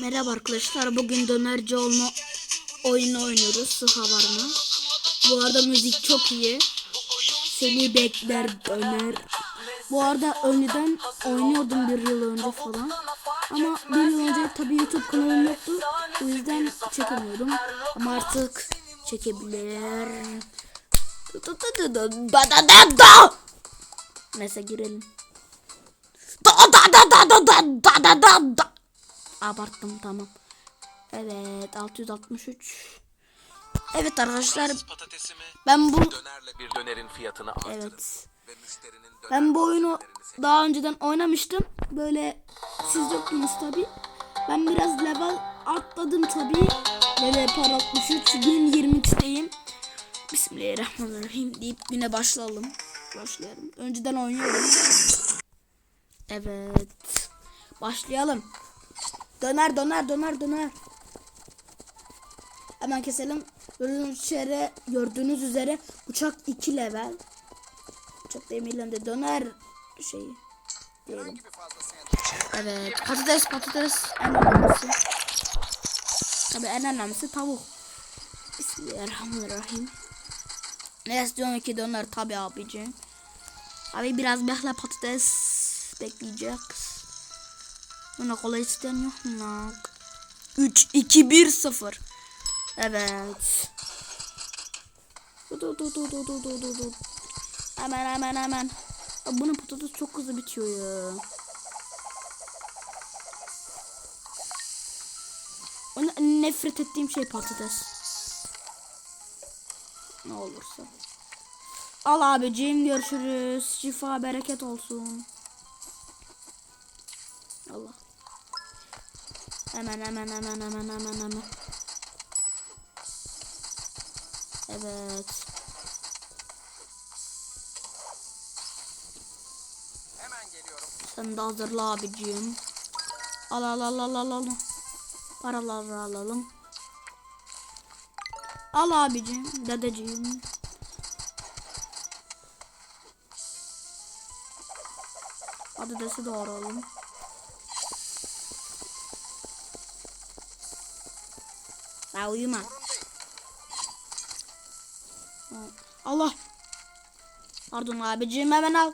Merhaba arkadaşlar. Bugün dönerci olma oyunu oynuyoruz. Sıha var mı? Bu arada müzik çok iyi. Seni bekler döner. Bu arada önceden oynuyordum bir yıl önce falan. Ama bir yıl önce tabii YouTube kanalım yoktu. O yüzden çekemiyordum. Ama artık çekebilir. Neyse girelim. Da da da da da da da da da. Abarttım tamam. Evet 663. Evet arkadaşlar ben bu dönerle bir dönerin fiyatını artırın. evet ben bu oyunu daha önceden oynamıştım. Böyle siz yoktunuz tabi. Ben biraz level atladım tabi. Böyle para 63 gün 23'teyim. Bismillahirrahmanirrahim deyip güne başlayalım. Başlayalım. Önceden oynuyorum. Evet. Başlayalım. Döner döner döner döner. Hemen keselim. Gördüğünüz üzere, gördüğünüz üzere uçak 2 level. Uçak demirlerinde de döner şeyi diyelim. Evet patates patates en önemlisi. Tabii en önemlisi tavuk. Bismillahirrahmanirrahim. Ne istiyorum ki döner tabi abicim. Abi biraz bekle patates bekleyeceğiz. Buna kolay isteyen yok mu lan? 3, 2, 1, 0. Evet. Dur dur dur dur dur dur dur. Hemen hemen hemen. Abi bunun patates çok hızlı bitiyor ya. Ona nefret ettiğim şey patates. Ne olursa. Al abicim görüşürüz. Şifa bereket olsun. Hemen hemen hemen hemen hemen hemen. Evet. Hemen geliyorum. Sen de hazırla abicim. Al al al al al al. Paraları alalım. Al abicim, dedeciğim. Patatesi doğrayalım. Ya uyuma. Allah. Pardon abicim hemen al.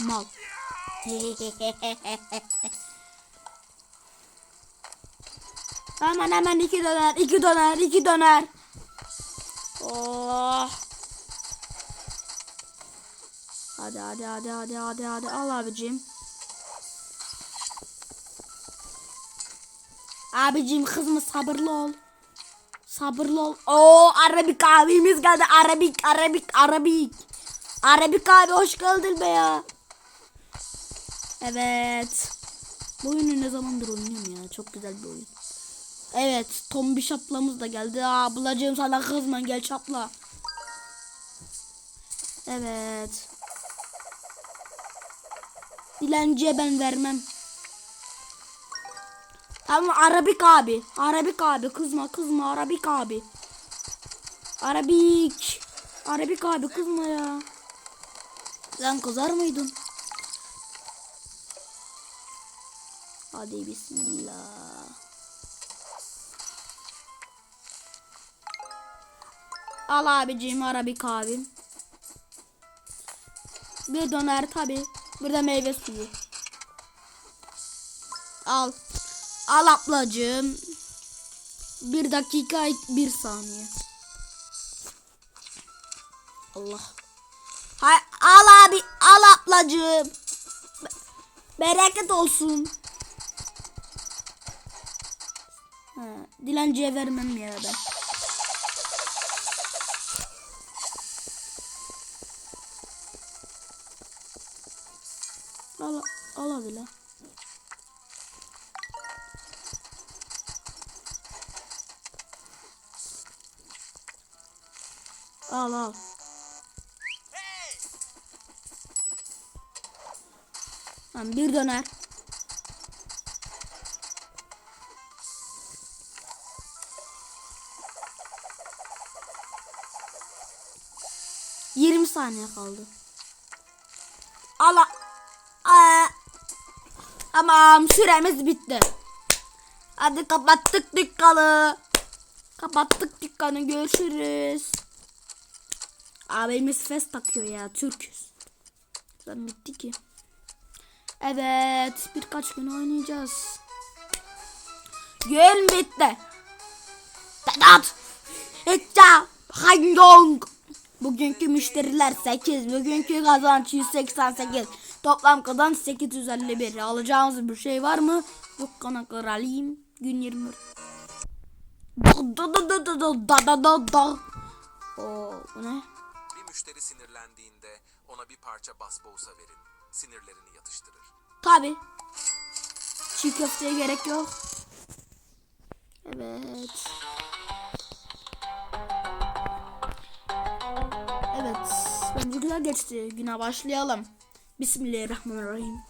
Mal. hemen hemen iki döner, iki döner, iki döner. Oh. Hadi hadi hadi hadi hadi hadi al abicim. Abicim kızma sabırlı ol. Sabırlı ol. Oo Arabik abimiz geldi. Arabik, Arabik, Arabik. Arabik abi hoş geldin be ya. Evet. Bu oyunu ne zamandır oynuyorum ya. Çok güzel bir oyun. Evet. Tombiş ablamız da geldi. Aa, ablacığım sana kızma gel çapla. Evet. Dilenciye ben vermem. Tamam Arabik abi. Arabik abi kızma kızma Arabik abi. Arabik. Arabik abi kızma ya. Sen kızar mıydın? Hadi bismillah. Al abicim Arabik abim. Bir döner tabi. Bir de meyve suyu. Al. Al ablacığım. Bir dakika bir saniye. Allah. Hay, al abi al ablacığım. Be- Bereket olsun. Ha, dilenciye vermem ya ben. Al, al abi la. Al al. Tamam bir döner. Yirmi saniye kaldı. Ala. Aa, Tamam süremiz bitti. Hadi kapattık dükkanı. Kapattık dükkanı görüşürüz. Abimiz fes takıyor ya. Türküz. Ben bitti ki. Evet. Birkaç gün oynayacağız. Gün bitti. Dadat. Etça. Hangyong. Bugünkü müşteriler 8. Bugünkü kazanç 188. Toplam kazanç 851. Alacağımız bir şey var mı? Yok kanaklar alayım. Gün 20. Da da da da da da da da. Oo, bu ne? Müşteri sinirlendiğinde ona bir parça basbousa verin. Sinirlerini yatıştırır. Tabi. Çiğ köfteye gerek yok. Evet. Evet. Bence güzel geçti. Güne başlayalım. Bismillahirrahmanirrahim.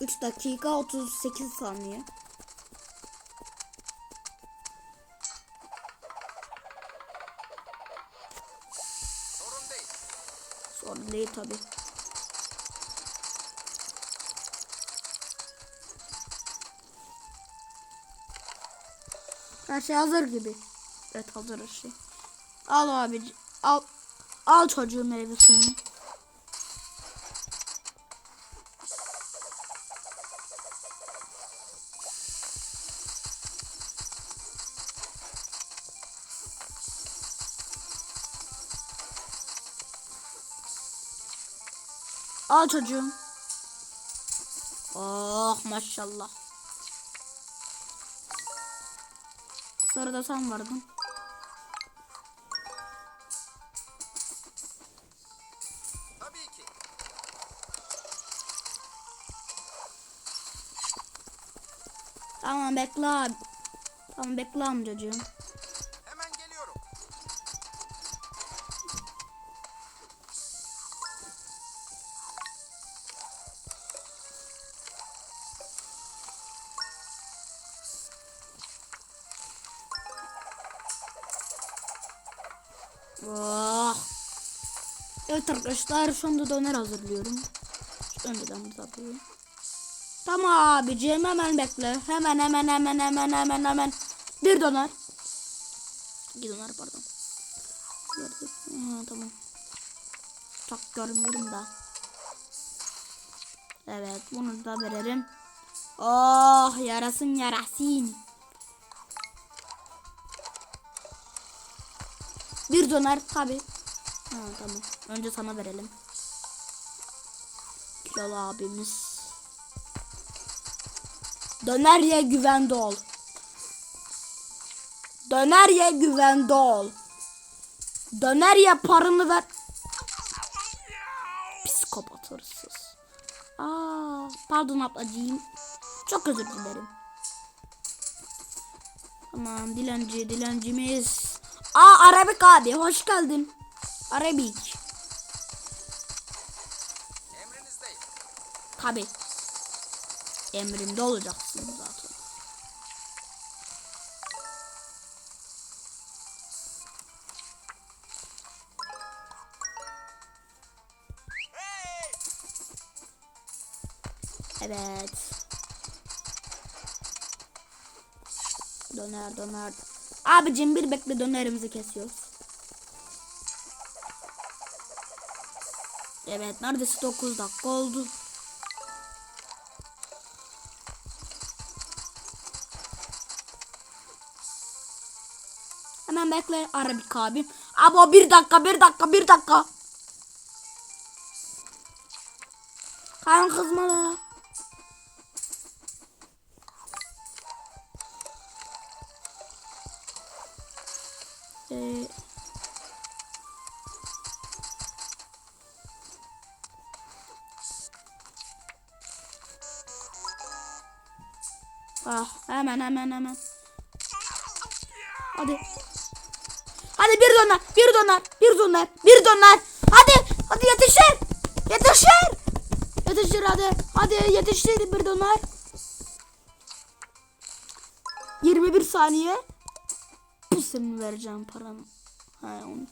Üç dakika 38 saniye. Sorun değil tabi. Her şey hazır gibi. Evet hazır her şey. Al abi. Al. Al çocuğun meyve Al çocuğum. Oh maşallah. Sırada sen vardın. Tamam bekle abi. Tamam bekle amcacığım. Oh. Evet arkadaşlar şu anda döner hazırlıyorum. Önceden tabii. Tamam abicim hemen bekle. Hemen hemen hemen hemen hemen hemen. Bir döner. İki döner pardon. Ha, tamam. Çok görmüyorum da. Evet bunu da verelim. Oh yarasın yarasın. Bir döner tabi. Ha tamam. Önce sana verelim. Kilolu abimiz. Döner ye güvende ol. Döner ye güvende ol. Döner ye paranı ver. Psikopat hırsız. Aa, pardon ablacığım. Çok özür dilerim. Tamam dilenci dilencimiz. Aa Arabik abi hoş geldin. Arabik. Emrinizdeyim. Tabi. Emrimde olacaksın zaten. Evet. Döner döner. Abicim bir bekle dönerimizi kesiyoruz. Evet neredeyse 9 dakika oldu. Hemen bekle Arabik abi. Abo bir dakika bir dakika bir dakika. Kan kızma. Ee, ah hemen hemen hemen. Hadi. Hadi bir döner, bir döner, bir döner, bir döner. Hadi, hadi yetişir. Yetişir. Yetişir hadi. Hadi yetiştir bir döner. 21 saniye mi vereceğim paramı? Ha onu.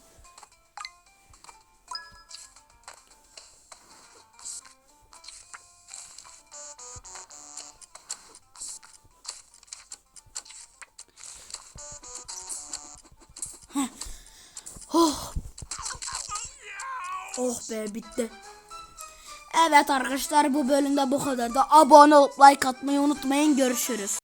Oh. Oh be bitti. Evet arkadaşlar bu bölümde bu kadar da abone olup like atmayı unutmayın görüşürüz.